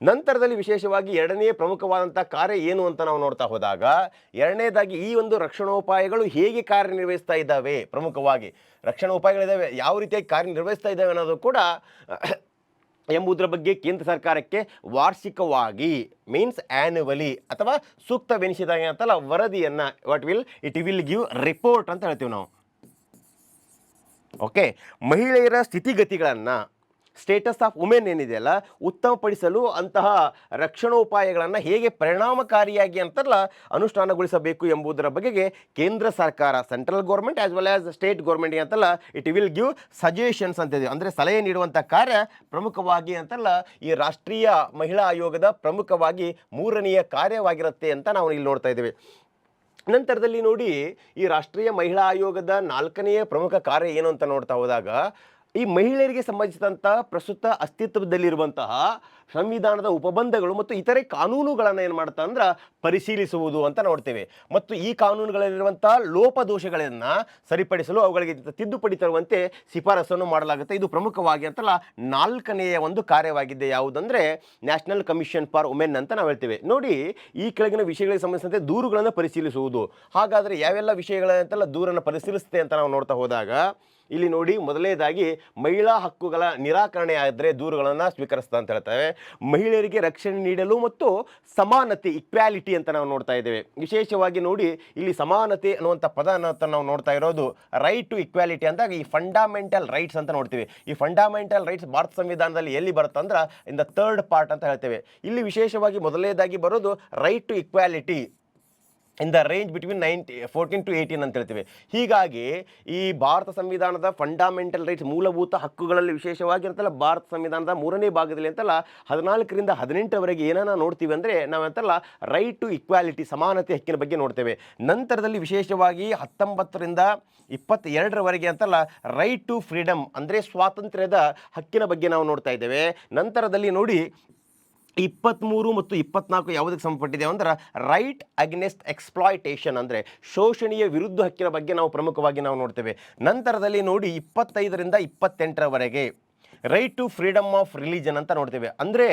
ನಂತರದಲ್ಲಿ ವಿಶೇಷವಾಗಿ ಎರಡನೇ ಪ್ರಮುಖವಾದಂಥ ಕಾರ್ಯ ಏನು ಅಂತ ನಾವು ನೋಡ್ತಾ ಹೋದಾಗ, ಎರಡನೇದಾಗಿ ಈ ಒಂದು ರಕ್ಷಣೋಪಾಯಗಳು ಹೇಗೆ ಕಾರ್ಯನಿರ್ವಹಿಸ್ತಾ ಇದ್ದಾವೆ? ಪ್ರಮುಖವಾಗಿ ರಕ್ಷಣಾ ಉಪಾಯಗಳಿದ್ದಾವೆ, ಯಾವ ರೀತಿಯಾಗಿ ಕಾರ್ಯನಿರ್ವಹಿಸ್ತಾ ಇದ್ದಾವೆ ಅನ್ನೋದು ಕೂಡ ಎಂಬುದರ ಬಗ್ಗೆ ಕೇಂದ್ರ ಸರ್ಕಾರಕ್ಕೆ ವಾರ್ಷಿಕವಾಗಿ, ಮೀನ್ಸ್ ಆ್ಯನ್ಯುವಲಿ ಅಥವಾ ಸೂಕ್ತವೆನಿಸಿದಾಗ ಅಂತಲ್ಲ ವರದಿಯನ್ನು what will it will give report ಅಂತ ಹೇಳ್ತೀವಿ ನಾವು. ಓಕೆ ಮಹಿಳೆಯರ ಸ್ಥಿತಿಗತಿಗಳನ್ನು ಸ್ಟೇಟಸ್ ಆಫ್ ವುಮೆನ್ ಏನಿದೆಯಲ್ಲ ಉತ್ತಮಪಡಿಸಲು ಅಂತಹ ರಕ್ಷಣೋಪಾಯಗಳನ್ನು ಹೇಗೆ ಪರಿಣಾಮಕಾರಿಯಾಗಿ ಅಂತಲ್ಲ ಅನುಷ್ಠಾನಗೊಳಿಸಬೇಕು ಎಂಬುದರ ಬಗೆಗೆ ಕೇಂದ್ರ ಸರ್ಕಾರ, central government as well as state ಗೌರ್ಮೆಂಟ್ಗೆ ಅಂತಲ್ಲ ಇಟ್ ವಿಲ್ ಗಿವ್ ಸಜೆಷನ್ಸ್ ಅಂತ ಅಂದರೆ ಸಲಹೆ ನೀಡುವಂಥ ಕಾರ್ಯ ಪ್ರಮುಖವಾಗಿ ಅಂತಲ್ಲ ಈ ರಾಷ್ಟ್ರೀಯ ಮಹಿಳಾ ಆಯೋಗದ ಪ್ರಮುಖವಾಗಿ ಮೂರನೆಯ ಕಾರ್ಯವಾಗಿರುತ್ತೆ ಅಂತ ನಾವು ಇಲ್ಲಿ ನೋಡ್ತಾ ಇದ್ದೇವೆ. ನಂತರದಲ್ಲಿ ನೋಡಿ ಈ ರಾಷ್ಟ್ರೀಯ ಮಹಿಳಾ ಆಯೋಗದ ನಾಲ್ಕನೆಯ ಪ್ರಮುಖ ಕಾರ್ಯ ಏನು ಅಂತ ನೋಡ್ತಾ ಹೋದಾಗ ಈ ಮಹಿಳೆಯರಿಗೆ ಸಂಬಂಧಿಸಿದಂತಹ ಪ್ರಸ್ತುತ ಅಸ್ತಿತ್ವದಲ್ಲಿರುವಂತಹ ಸಂವಿಧಾನದ ಉಪಬಂಧಗಳು ಮತ್ತು ಇತರೆ ಕಾನೂನುಗಳನ್ನು ಏನು ಮಾಡ್ತಾ ಅಂದ್ರೆ ಪರಿಶೀಲಿಸುವುದು ಅಂತ ನೋಡ್ತೇವೆ. ಮತ್ತು ಈ ಕಾನೂನುಗಳಲ್ಲಿರುವಂಥ ಲೋಪದೋಷಗಳನ್ನು ಸರಿಪಡಿಸಲು ಅವುಗಳಿಗೆ ತಿದ್ದುಪಡಿ ತರುವಂತೆ ಶಿಫಾರಸನ್ನು ಮಾಡಲಾಗುತ್ತೆ. ಇದು ಪ್ರಮುಖವಾಗಿ ಅಂತಲ್ಲ ನಾಲ್ಕನೆಯ ಒಂದು ಕಾರ್ಯವಾಗಿದೆ ಯಾವುದಂದ್ರೆ ನ್ಯಾಷನಲ್ ಕಮಿಷನ್ ಫಾರ್ ವುಮೆನ್ ಅಂತ ನಾವು ಹೇಳ್ತೇವೆ. ನೋಡಿ ಈ ಕೆಳಗಿನ ವಿಷಯಗಳಿಗೆ ಸಂಬಂಧಿಸಿದಂತೆ ದೂರುಗಳನ್ನು ಪರಿಶೀಲಿಸುವುದು. ಹಾಗಾದರೆ ಯಾವೆಲ್ಲ ವಿಷಯಗಳಂತೆಲ್ಲ ದೂರನ್ನು ಪರಿಶೀಲಿಸುತ್ತೆ ಅಂತ ನಾವು ನೋಡ್ತಾ ಹೋದಾಗ ಇಲ್ಲಿ ನೋಡಿ ಮೊದಲನೇದಾಗಿ ಮಹಿಳಾ ಹಕ್ಕುಗಳ ನಿರಾಕರಣೆ ಆದರೆ ದೂರುಗಳನ್ನು ಸ್ವೀಕರಿಸ್ತಾ ಅಂತ ಹೇಳ್ತೇವೆ. ಮಹಿಳೆಯರಿಗೆ ರಕ್ಷಣೆ ನೀಡಲು ಮತ್ತು ಸಮಾನತೆ ಇಕ್ವಾಲಿಟಿ ಅಂತ ನಾವು ನೋಡ್ತಾ ಇದ್ದೇವೆ. ವಿಶೇಷವಾಗಿ ನೋಡಿ, ಇಲ್ಲಿ ಸಮಾನತೆ ಅನ್ನುವಂಥ ಪದ ನಾವು ನೋಡ್ತಾ ಇರೋದು ರೈಟ್ ಟು ಇಕ್ವಾಲಿಟಿ ಅಂದಾಗ ಈ ಫಂಡಾಮೆಂಟಲ್ ರೈಟ್ಸ್ ಅಂತ ನೋಡ್ತೀವಿ. ಈ ಫಂಡಾಮೆಂಟಲ್ ರೈಟ್ಸ್ ಭಾರತ ಸಂವಿಧಾನದಲ್ಲಿ ಎಲ್ಲಿ ಬರುತ್ತೆ ಅಂದ್ರೆ ಇನ್ ದ ಥರ್ಡ್ ಪಾರ್ಟ್ ಅಂತ ಹೇಳ್ತೇವೆ. ಇಲ್ಲಿ ವಿಶೇಷವಾಗಿ ಮೊದಲನೇದಾಗಿ ಬರೋದು right to equality in the range between ninety, fourteen to eighteen ಅಂತ ಹೇಳ್ತೀವಿ. ಹೀಗಾಗಿ ಈ ಭಾರತ ಸಂವಿಧಾನದ ಫಂಡಾಮೆಂಟಲ್ ರೈಟ್ಸ್ ಮೂಲಭೂತ ಹಕ್ಕುಗಳಲ್ಲಿ ವಿಶೇಷವಾಗಿ ಅಂತಲ್ಲ ಭಾರತ ಸಂವಿಧಾನದ ಮೂರನೇ ಭಾಗದಲ್ಲಿ ಅಂತಲ್ಲ, ಹದಿನಾಲ್ಕರಿಂದ ಹದಿನೆಂಟರವರೆಗೆ ಏನನ್ನ ನೋಡ್ತೀವಿ ಅಂದರೆ ನಾವಂತಲ್ಲ ರೈಟ್ ಟು ಇಕ್ವಾಲಿಟಿ ಸಮಾನತೆ ಹಕ್ಕಿನ ಬಗ್ಗೆ ನೋಡ್ತೇವೆ. ನಂತರದಲ್ಲಿ ವಿಶೇಷವಾಗಿ ಹತ್ತೊಂಬತ್ತರಿಂದ ಇಪ್ಪತ್ತೆರಡರವರೆಗೆ ಅಂತಲ್ಲ ರೈಟ್ ಟು ಫ್ರೀಡಮ್ ಅಂದರೆ ಸ್ವಾತಂತ್ರ್ಯದ ಹಕ್ಕಿನ ಬಗ್ಗೆ ನಾವು ನೋಡ್ತಾ ಇದ್ದೇವೆ. ನಂತರದಲ್ಲಿ ನೋಡಿ ಇಪ್ಪತ್ತ್ಮೂರು ಮತ್ತು ಇಪ್ಪತ್ನಾಲ್ಕು ಯಾವುದಕ್ಕೆ ಸಂಬಂಧಪಟ್ಟಿದೆ ಅಂದ್ರೆ ರೈಟ್ ಅಗ್ನೆಸ್ಟ್ ಎಕ್ಸ್ಪ್ಲಾಯಿಟೇಷನ್ ಅಂದರೆ ಶೋಷಣೆಯ ವಿರುದ್ಧ ಹಕ್ಕಿನ ಬಗ್ಗೆ ನಾವು ಪ್ರಮುಖವಾಗಿ ನಾವು ನೋಡ್ತೇವೆ. ನಂತರದಲ್ಲಿ ನೋಡಿ ಇಪ್ಪತ್ತೈದರಿಂದ ಇಪ್ಪತ್ತೆಂಟರವರೆಗೆ. Right to freedom of religion ಅಂತ ನೋಡ್ತೇವೆ. ಅಂದರೆ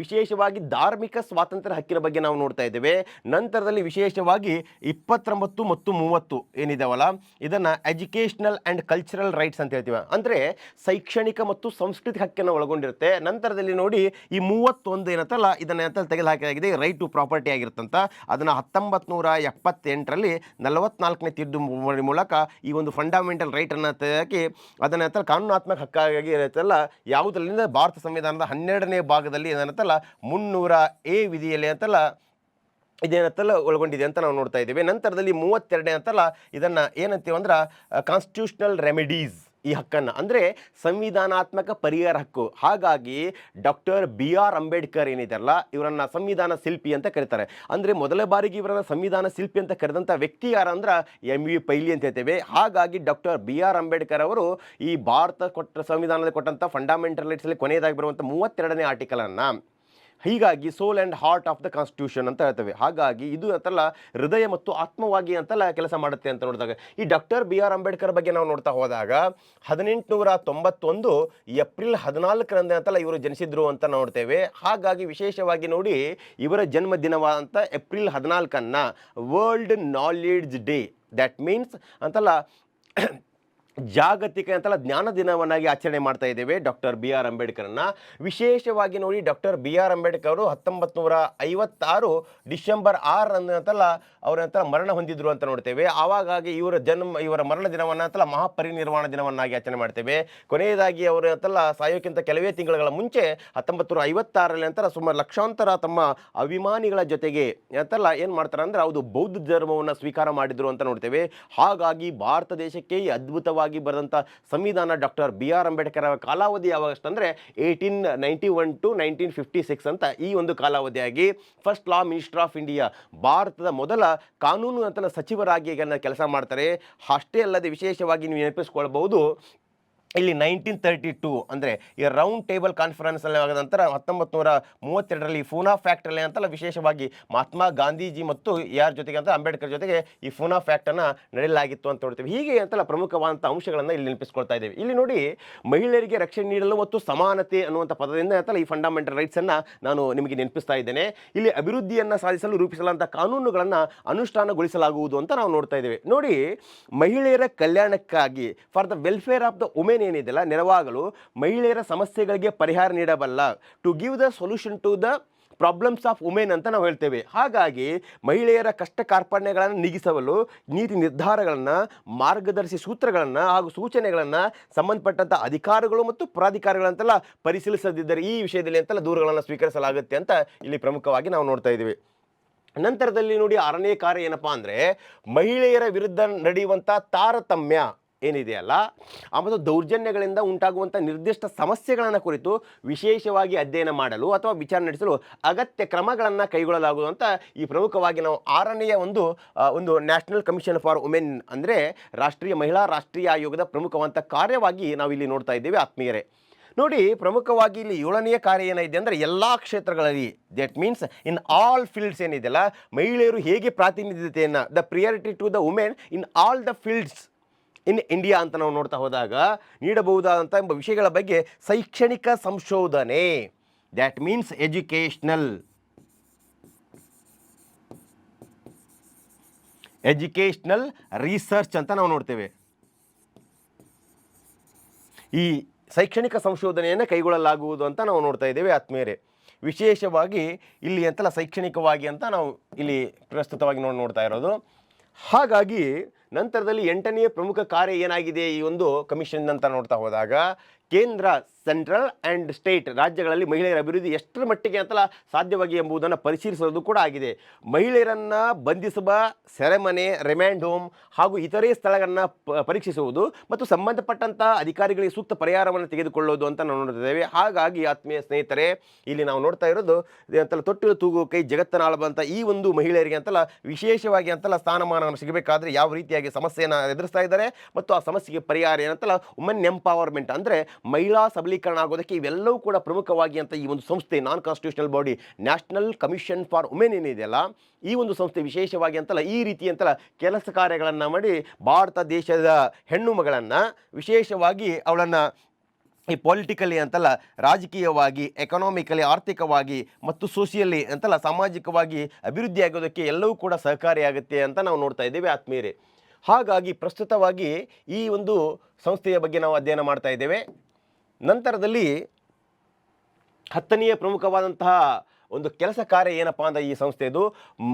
ವಿಶೇಷವಾಗಿ ಧಾರ್ಮಿಕ ಸ್ವಾತಂತ್ರ್ಯ ಹಕ್ಕಿನ ಬಗ್ಗೆ ನಾವು ನೋಡ್ತಾ ಇದ್ದೇವೆ. ನಂತರದಲ್ಲಿ ವಿಶೇಷವಾಗಿ ಇಪ್ಪತ್ತೊಂಬತ್ತು ಮತ್ತು ಮೂವತ್ತು ಏನಿದಾವಲ್ಲ? ಇದನ್ನು ಎಜುಕೇಷನಲ್ ಆ್ಯಂಡ್ ಕಲ್ಚರಲ್ ರೈಟ್ಸ್ ಅಂತ ಹೇಳ್ತೀವಿ. ಅಂದರೆ ಶೈಕ್ಷಣಿಕ ಮತ್ತು ಸಂಸ್ಕೃತಿ ಹಕ್ಕನ್ನು ಒಳಗೊಂಡಿರುತ್ತೆ. ನಂತರದಲ್ಲಿ ನೋಡಿ ಈ ಮೂವತ್ತೊಂದು ಏನತ್ತಲ್ಲ? ಇದನ್ನು ಅಂತ ತೆಗೆದುಹಾಕಲಾಗಿದೆ ರೈಟ್ ಟು ಪ್ರಾಪರ್ಟಿ ಆಗಿರುತ್ತಂತ. ಅದನ್ನು ಹತ್ತೊಂಬತ್ತು ನೂರ ಎಪ್ಪತ್ತೆಂಟರಲ್ಲಿ ನಲವತ್ನಾಲ್ಕನೇ ತಿದ್ದು ಮೂಲಕ ಈ ಒಂದು ಫಂಡಮೆಂಟಲ್ ರೈಟನ್ನು ತೆಗೆದಾಕಿ ಅದನ್ನ ಅಂತ ಕಾನೂನಾತ್ಮಕ ಹಕ್ಕಾಗಿ ಇರುತ್ತಲ್ಲ ಯಾವುದರಿಂದ ಭಾರತ ಸಂವಿಧಾನದ ಹನ್ನೆರಡನೇ ಭಾಗದಲ್ಲಿ ಏನಂತಲ್ಲ ಮುನ್ನೂರ ಎ ವಿಧಿಯಲ್ಲಿ ಅಂತಲ್ಲ ಇದೇನಂತಲ್ಲ ಒಳಗೊಂಡಿದೆ ಅಂತ ನಾವು ನೋಡ್ತಾ ಇದ್ದೇವೆ. ನಂತರದಲ್ಲಿ ಮೂವತ್ತೆರಡನೇ ಅಂತಲ್ಲ, ಇದನ್ನು ಏನಂತೀವಿ ಅಂದ್ರೆ ಕಾನ್ಸ್ಟಿಟ್ಯೂಷನಲ್ ರೆಮಿಡೀಸ್ ಈ ಹಕ್ಕನ್ನು. ಅಂದರೆ ಸಂವಿಧಾನಾತ್ಮಕ ಪರಿಹಾರ ಹಕ್ಕು. ಹಾಗಾಗಿ ಡಾಕ್ಟರ್ ಬಿ ಆರ್ ಅಂಬೇಡ್ಕರ್ ಏನಿದಾರಲ್ಲ ಇವರನ್ನು ಸಂವಿಧಾನ ಶಿಲ್ಪಿ ಅಂತ ಕರೀತಾರೆ. ಅಂದರೆ ಮೊದಲ ಬಾರಿಗೆ ಇವರನ್ನು ಸಂವಿಧಾನ ಶಿಲ್ಪಿ ಅಂತ ಕರೆದಂಥ ವ್ಯಕ್ತಿ ಯಾರು ಅಂದ್ರೆ ಎಂ ವಿ ಪೈಲಿ ಅಂತ ಹೇಳ್ತೇವೆ. ಹಾಗಾಗಿ ಡಾಕ್ಟರ್ ಬಿ ಆರ್ ಅಂಬೇಡ್ಕರ್ ಅವರು ಈ ಭಾರತ ಕೊಟ್ಟ, ಸಂವಿಧಾನದಲ್ಲಿ ಕೊಟ್ಟಂಥ ಫಂಡಮೆಂಟಲ್ ರೈಟ್ಸಲ್ಲಿ ಕೊನೆಯದಾಗಿ ಬರುವಂಥ ಮೂವತ್ತೆರಡನೇ ಆರ್ಟಿಕಲನ್ನು ಹೀಗಾಗಿ soul and heart of the constitution ಅಂತ ಹೇಳ್ತೇವೆ. ಹಾಗಾಗಿ ಇದು ಅಂತಲ್ಲ ಹೃದಯ ಮತ್ತು ಆತ್ಮವಾಗಿ ಅಂತಲ್ಲ ಕೆಲಸ ಮಾಡುತ್ತೆ ಅಂತ ನೋಡಿದಾಗ, ಈ ಡಾಕ್ಟರ್ ಬಿ ಆರ್ ಅಂಬೇಡ್ಕರ್ ಬಗ್ಗೆ ನಾವು ನೋಡ್ತಾ ಹೋದಾಗ ಹದಿನೆಂಟುನೂರ ತೊಂಬತ್ತೊಂದು ಏಪ್ರಿಲ್ ಹದಿನಾಲ್ಕರಂದೇ ಅಂತಲ್ಲ ಇವರು ಜನಿಸಿದ್ರು ಅಂತ ನೋಡ್ತೇವೆ. ಹಾಗಾಗಿ ವಿಶೇಷವಾಗಿ ನೋಡಿ, ಇವರ ಜನ್ಮ ದಿನವಾದಂಥ April ಹದಿನಾಲ್ಕನ್ನು world knowledge day that means ಅಂತಲ್ಲ ಜಾಗತಿಕ ಅಂತಲ್ಲ ಜ್ಞಾನ ದಿನವನ್ನಾಗಿ ಆಚರಣೆ ಮಾಡ್ತಾ ಇದ್ದೇವೆ ಡಾಕ್ಟರ್ ಬಿ ಆರ್ ಅಂಬೇಡ್ಕರ್ನ ವಿಶೇಷವಾಗಿ ನೋಡಿ ಡಾಕ್ಟರ್ ಬಿ ಆರ್ ಅಂಬೇಡ್ಕರ್ ಅವರು ಹತ್ತೊಂಬತ್ತು ನೂರ ಐವತ್ತಾರು ಡಿಸೆಂಬರ್ ಆರರಂದು ಅಂತಲ್ಲ ಅವರಂತ ಮರಣ ಹೊಂದಿದ್ರು ಅಂತ ನೋಡ್ತೇವೆ. ಆವಾಗಾಗಿ ಇವರ ಜನ್ಮ, ಇವರ ಮರಣ ದಿನವನ್ನ ಅಂತಲ್ಲ ಮಹಾಪರಿನಿರ್ವಾಣ ದಿನವನ್ನಾಗಿ ಆಚರಣೆ ಮಾಡ್ತೇವೆ. ಕೊನೆಯದಾಗಿ ಅವರು ಅಂತಲ್ಲ ಸಾಯೋಕ್ಕಿಂತ ಕೆಲವೇ ತಿಂಗಳುಗಳ ಮುಂಚೆ ಹತ್ತೊಂಬತ್ತು ನೂರ ಐವತ್ತಾರರಲ್ಲಿ ಅಂತಲ್ಲ ಸುಮಾರು ಲಕ್ಷಾಂತರ ತಮ್ಮ ಅಭಿಮಾನಿಗಳ ಜೊತೆಗೆ ಅಂತಲ್ಲ ಏನು ಮಾಡ್ತಾರೆ ಅಂದರೆ ಅದು ಬೌದ್ಧ ಧರ್ಮವನ್ನು ಸ್ವೀಕಾರ ಮಾಡಿದ್ರು ಅಂತ ನೋಡ್ತೇವೆ. ಹಾಗಾಗಿ ಭಾರತ ದೇಶಕ್ಕೆ ಈ ಅದ್ಭುತವಾಗಿ ಬರೆದಂಥ ಸಂವಿಧಾನ ಡಾಕ್ಟರ್ ಬಿ ಆರ್ ಅಂಬೇಡ್ಕರ್ ಅವರ ಕಾಲಾವಧಿ ಯಾವಾಗ ಅಂದರೆ eighteen ninety one to nineteen fifty six ಅಂತ ಈ ಒಂದು ಕಾಲಾವಧಿಯಾಗಿ first law minister of India ಭಾರತದ ಮೊದಲ ಕಾನೂನು ಅಂತ ಸಚಿವರಾಗಿ ಕೆಲಸ ಮಾಡ್ತಾರೆ. ಅಷ್ಟೇ ಅಲ್ಲದೆ ವಿಶೇಷವಾಗಿ ನೀವು ನೆನಪಿಸ್ಕೊಳ್ಬಹುದು ಇಲ್ಲಿ ನೈನ್ಟೀನ್ ತರ್ಟಿ ಟೂ ಅಂದರೆ ಈ ರೌಂಡ್ ಟೇಬಲ್ ಕಾನ್ಫರೆನ್ಸಲ್ಲಿ ಆದ ನಂತರ ಹತ್ತೊಂಬತ್ತು ನೂರ ಮೂವತ್ತೆರಡರಲ್ಲಿ ಫೂನಾ ಫ್ಯಾಕ್ಟಲ್ಲಿ ಅಂತಲ್ಲ ವಿಶೇಷವಾಗಿ ಮಹಾತ್ಮ ಗಾಂಧೀಜಿ ಮತ್ತು ಯಾರ ಜೊತೆಗೆ ಅಂತ ಅಂಬೇಡ್ಕರ್ ಜೊತೆಗೆ ಈ ಫೂನಾ ಫ್ಯಾಕ್ಟನ್ನು ನಡೆಯಲಾಗಿತ್ತು ಅಂತ ನೋಡ್ತೀವಿ ಹೀಗೆ ಅಂತಲ್ಲ ಪ್ರಮುಖವಾದಂಥ ಅಂಶಗಳನ್ನು ಇಲ್ಲಿ ನೆನಪಿಸ್ಕೊಳ್ತಾ ಇದ್ದೇವೆ. ಇಲ್ಲಿ ನೋಡಿ ಮಹಿಳೆಯರಿಗೆ ರಕ್ಷಣೆ ನೀಡಲು ಮತ್ತು ಸಮಾನತೆ ಅನ್ನುವಂಥ ಪದದಿಂದ ಅಂತಲ್ಲ ಈ ಫಂಡಮೆಂಟಲ್ ರೈಟ್ಸನ್ನು ನಾನು ನಿಮಗೆ ನೆನಪಿಸ್ತಾ ಇದ್ದೇನೆ. ಇಲ್ಲಿ ಅಭಿವೃದ್ಧಿಯನ್ನು ಸಾಧಿಸಲು ರೂಪಿಸಲಾದಂಥ ಕಾನೂನುಗಳನ್ನು ಅನುಷ್ಠಾನಗೊಳಿಸಲಾಗುವುದು ಅಂತ ನಾವು ನೋಡ್ತಾ ಇದ್ದೇವೆ. ನೋಡಿ ಮಹಿಳೆಯರ ಕಲ್ಯಾಣಕ್ಕಾಗಿ for the welfare of the women ಏನಿದೆಯಲ್ಲ, ನೆರವಾಗಲು ಮಹಿಳೆಯರ ಸಮಸ್ಯೆಗಳಿಗೆ ಪರಿಹಾರ ನೀಡಬಲ್ಲ to give the solution to the problems of women ಅಂತ ನಾವು ಹೇಳ್ತೇವೆ. ಹಾಗಾಗಿ ಮಹಿಳೆಯರ ಕಷ್ಟ ಕಾರ್ಪಣ್ಯಗಳನ್ನು ನೀಗಿಸಲು ನೀತಿ ನಿರ್ಧಾರಗಳನ್ನು, ಮಾರ್ಗದರ್ಶಿ ಸೂತ್ರಗಳನ್ನು ಹಾಗೂ ಸೂಚನೆಗಳನ್ನು ಸಂಬಂಧಪಟ್ಟಂಥ ಅಧಿಕಾರಗಳು ಮತ್ತು ಪ್ರಾಧಿಕಾರಗಳಂತೆಲ್ಲ ಪರಿಶೀಲಿಸದಿದ್ದರೆ ಈ ವಿಷಯದಲ್ಲಿ ಅಂತೆಲ್ಲ ದೂರುಗಳನ್ನು ಸ್ವೀಕರಿಸಲಾಗುತ್ತೆ ಅಂತ ಇಲ್ಲಿ ಪ್ರಮುಖವಾಗಿ ನಾವು ನೋಡ್ತಾ ಇದ್ದೀವಿ. ನಂತರದಲ್ಲಿ ನೋಡಿ ಆರನೇ ಕಾರ್ಯ ಏನಪ್ಪಾ ಅಂದರೆ ಮಹಿಳೆಯರ ವಿರುದ್ಧ ನಡೆಯುವಂಥ ತಾರತಮ್ಯ. ಏನಿದೆಯಲ್ಲ ಆ ಮತ್ತು ದೌರ್ಜನ್ಯಗಳಿಂದ ಉಂಟಾಗುವಂಥ ನಿರ್ದಿಷ್ಟ ಸಮಸ್ಯೆಗಳನ್ನು ಕುರಿತು ವಿಶೇಷವಾಗಿ ಅಧ್ಯಯನ ಮಾಡಲು ಅಥವಾ ವಿಚಾರ ನಡೆಸಲು ಅಗತ್ಯ ಕ್ರಮಗಳನ್ನು ಕೈಗೊಳ್ಳಲಾಗುವುದು ಅಂತ ಈ ಪ್ರಮುಖವಾಗಿ ನಾವು ಆರನೆಯ ಒಂದು ಒಂದು ನ್ಯಾಷನಲ್ ಕಮಿಷನ್ ಫಾರ್ ವುಮೆನ್ ಅಂದರೆ ರಾಷ್ಟ್ರೀಯ ಮಹಿಳಾ ರಾಷ್ಟ್ರೀಯ ಆಯೋಗದ ಪ್ರಮುಖವಂತ ಕಾರ್ಯವಾಗಿ ನಾವು ಇಲ್ಲಿ ನೋಡ್ತಾ ಇದ್ದೇವೆ ಆತ್ಮೀಯರೇ. ನೋಡಿ, ಪ್ರಮುಖವಾಗಿ ಇಲ್ಲಿ ಏಳನೆಯ ಕಾರ್ಯ ಏನಿದೆ ಅಂದರೆ ಎಲ್ಲ ಕ್ಷೇತ್ರಗಳಲ್ಲಿ that means in all fields ಏನಿದೆಯಲ್ಲ ಮಹಿಳೆಯರು ಹೇಗೆ ಪ್ರಾತಿನಿಧ್ಯತೆಯನ್ನು the priority to the women in all the fields in India ಅಂತ ನಾವು ನೋಡ್ತಾ ಹೋದಾಗ ನೀಡಬಹುದಾದಂಥ ಎಂಬ ವಿಷಯಗಳ ಬಗ್ಗೆ ಶೈಕ್ಷಣಿಕ ಸಂಶೋಧನೆ. That means educational educational research ಅಂತ ನಾವು ನೋಡ್ತೇವೆ. ಈ ಶೈಕ್ಷಣಿಕ ಸಂಶೋಧನೆಯನ್ನು ಕೈಗೊಳ್ಳಲಾಗುವುದು ಅಂತ ನಾವು ನೋಡ್ತಾ ಇದ್ದೇವೆ ಆತ್ಮೇರೆ ವಿಶೇಷವಾಗಿ ಇಲ್ಲಿ ಅಂತಲ್ಲ ಶೈಕ್ಷಣಿಕವಾಗಿ ಅಂತ ನಾವು ಇಲ್ಲಿ ಪ್ರಸ್ತುತವಾಗಿ ನೋಡಿ ನೋಡ್ತಾ ಇರೋದು. ಹಾಗಾಗಿ ನಂತರದಲ್ಲಿ ಎಂಟನೆಯ ಪ್ರಮುಖ ಕಾರ್ಯ ಏನಾಗಿದೆ? ಈ ಒಂದು ಕಮಿಷನ್ ಅಂತ ನೋಡ್ತಾ ಹೋದಾಗ ಕೇಂದ್ರ ಸೆಂಟ್ರಲ್ ಆ್ಯಂಡ್ ಸ್ಟೇಟ್ ರಾಜ್ಯಗಳಲ್ಲಿ ಮಹಿಳೆಯರ ಅಭಿವೃದ್ಧಿ ಎಷ್ಟರ ಮಟ್ಟಿಗೆ ಅಂತಲ್ಲ ಸಾಧ್ಯವಾಗಿ ಎಂಬುದನ್ನು ಪರಿಶೀಲಿಸೋದು ಕೂಡ ಆಗಿದೆ. ಮಹಿಳೆಯರನ್ನು ಬಂಧಿಸುವ ಸೆರೆಮನೆ, ರಿಮ್ಯಾಂಡ್ ಹೋಮ್ ಹಾಗೂ ಇತರೆ ಸ್ಥಳಗಳನ್ನು ಪರೀಕ್ಷಿಸುವುದು ಮತ್ತು ಸಂಬಂಧಪಟ್ಟಂಥ ಅಧಿಕಾರಿಗಳಿಗೆ ಸೂಕ್ತ ಪರಿಹಾರವನ್ನು ತೆಗೆದುಕೊಳ್ಳೋದು ಅಂತ ನಾವು ನೋಡ್ತಿದ್ದೇವೆ ಹಾಗಾಗಿ ಆತ್ಮೀಯ ಸ್ನೇಹಿತರೆ, ಇಲ್ಲಿ ನಾವು ನೋಡ್ತಾ ಇರೋದು ಅಂತಲ್ಲ ತೊಟ್ಟಿಲು ತೂಗು ಕೈ ಜಗತ್ತನಾಳಬಂತ ಈ ಒಂದು ಮಹಿಳೆಯರಿಗೆ ಅಂತಲ್ಲ ವಿಶೇಷವಾಗಿ ಅಂತಲ್ಲ ಸ್ಥಾನಮಾನವನ್ನು ಸಿಗಬೇಕಾದ್ರೆ ಯಾವ ರೀತಿಯಾಗಿ ಸಮಸ್ಯೆಯನ್ನು ಎದುರಿಸ್ತಾ ಇದ್ದಾರೆ ಮತ್ತು ಆ ಸಮಸ್ಯೆಗೆ ಪರಿಹಾರ ಏನಂತಲ್ಲ ವುಮೆನ್ ಎಂಪವರ್ಮೆಂಟ್ ಅಂದರೆ ಮಹಿಳಾ ಸಬಲೀಕರಣ ಆಗೋದಕ್ಕೆ ಇವೆಲ್ಲವೂ ಕೂಡ ಪ್ರಮುಖವಾಗಿ ಅಂತ ಈ ಒಂದು ಸಂಸ್ಥೆ non constitutional body national commission for women ಏನಿದೆಯಲ್ಲ ಈ ಒಂದು ಸಂಸ್ಥೆ ವಿಶೇಷವಾಗಿ ಅಂತಲ್ಲ, ಈ ರೀತಿ ಅಂತಲ್ಲ ಕೆಲಸ ಕಾರ್ಯಗಳನ್ನು ಮಾಡಿ ಭಾರತ ದೇಶದ ಹೆಣ್ಣು ಮಗಳನ್ನು ವಿಶೇಷವಾಗಿ ಅವಳನ್ನು ಈ ಪೊಲಿಟಿಕಲಿ ಅಂತಲ್ಲ, ರಾಜಕೀಯವಾಗಿ ಎಕನಾಮಿಕಲಿ ಆರ್ಥಿಕವಾಗಿ ಮತ್ತು ಸೋಷಿಯಲಿ ಅಂತಲ್ಲ, ಸಾಮಾಜಿಕವಾಗಿ ಅಭಿವೃದ್ಧಿ ಆಗೋದಕ್ಕೆ ಎಲ್ಲವೂ ಕೂಡ ಸಹಕಾರಿಯಾಗುತ್ತೆ ಅಂತ ನಾವು ನೋಡ್ತಾ ಇದ್ದೇವೆ ಆತ್ಮೀಯರೇ. ಹಾಗಾಗಿ ಪ್ರಸ್ತುತವಾಗಿ ಈ ಒಂದು ಸಂಸ್ಥೆಯ ಬಗ್ಗೆ ನಾವು ಅಧ್ಯಯನ ಮಾಡ್ತಾ ಇದ್ದೇವೆ. ನಂತರದಲ್ಲಿ ಹತ್ತನೆಯ ಪ್ರಮುಖವಾದಂತಹ ಒಂದು ಕೆಲಸ ಕಾರ್ಯ ಏನಪ್ಪ ಅಂದರೆ ಈ ಸಂಸ್ಥೆಯದು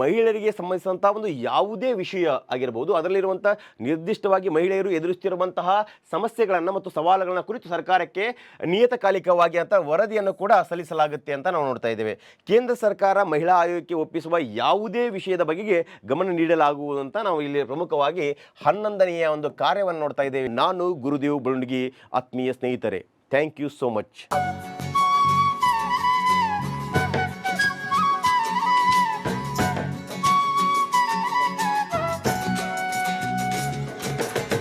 ಮಹಿಳೆಯರಿಗೆ ಸಂಬಂಧಿಸಿದಂಥ ಒಂದು ಯಾವುದೇ ವಿಷಯ ಆಗಿರ್ಬೋದು ಅದರಲ್ಲಿರುವಂಥ ನಿರ್ದಿಷ್ಟವಾಗಿ ಮಹಿಳೆಯರು ಎದುರಿಸ್ತಿರುವಂತಹ ಸಮಸ್ಯೆಗಳನ್ನು ಮತ್ತು ಸವಾಲುಗಳನ್ನು ಕುರಿತು ಸರ್ಕಾರಕ್ಕೆ ನಿಯತಕಾಲಿಕವಾಗಿ ಅಂತ ವರದಿಯನ್ನು ಕೂಡ ಸಲ್ಲಿಸಲಾಗುತ್ತೆ ಅಂತ ನಾವು ನೋಡ್ತಾ ಇದ್ದೇವೆ. ಕೇಂದ್ರ ಸರ್ಕಾರ ಮಹಿಳಾ ಆಯೋಗಕ್ಕೆ ಒಪ್ಪಿಸುವ ಯಾವುದೇ ವಿಷಯದ ಬಗೆಗೆ ಗಮನ ನೀಡಲಾಗುವುದು ಅಂತ ನಾವು ಇಲ್ಲಿ ಪ್ರಮುಖವಾಗಿ ಹನ್ನೊಂದನೆಯ ಒಂದು ಕಾರ್ಯವನ್ನು ನೋಡ್ತಾ ಇದ್ದೇವೆ. ನಾನು ಗುರುದೇವ್ ಬುಂಡ್ಗಿ, ಆತ್ಮೀಯ ಸ್ನೇಹಿತರೆ. Thank you so much.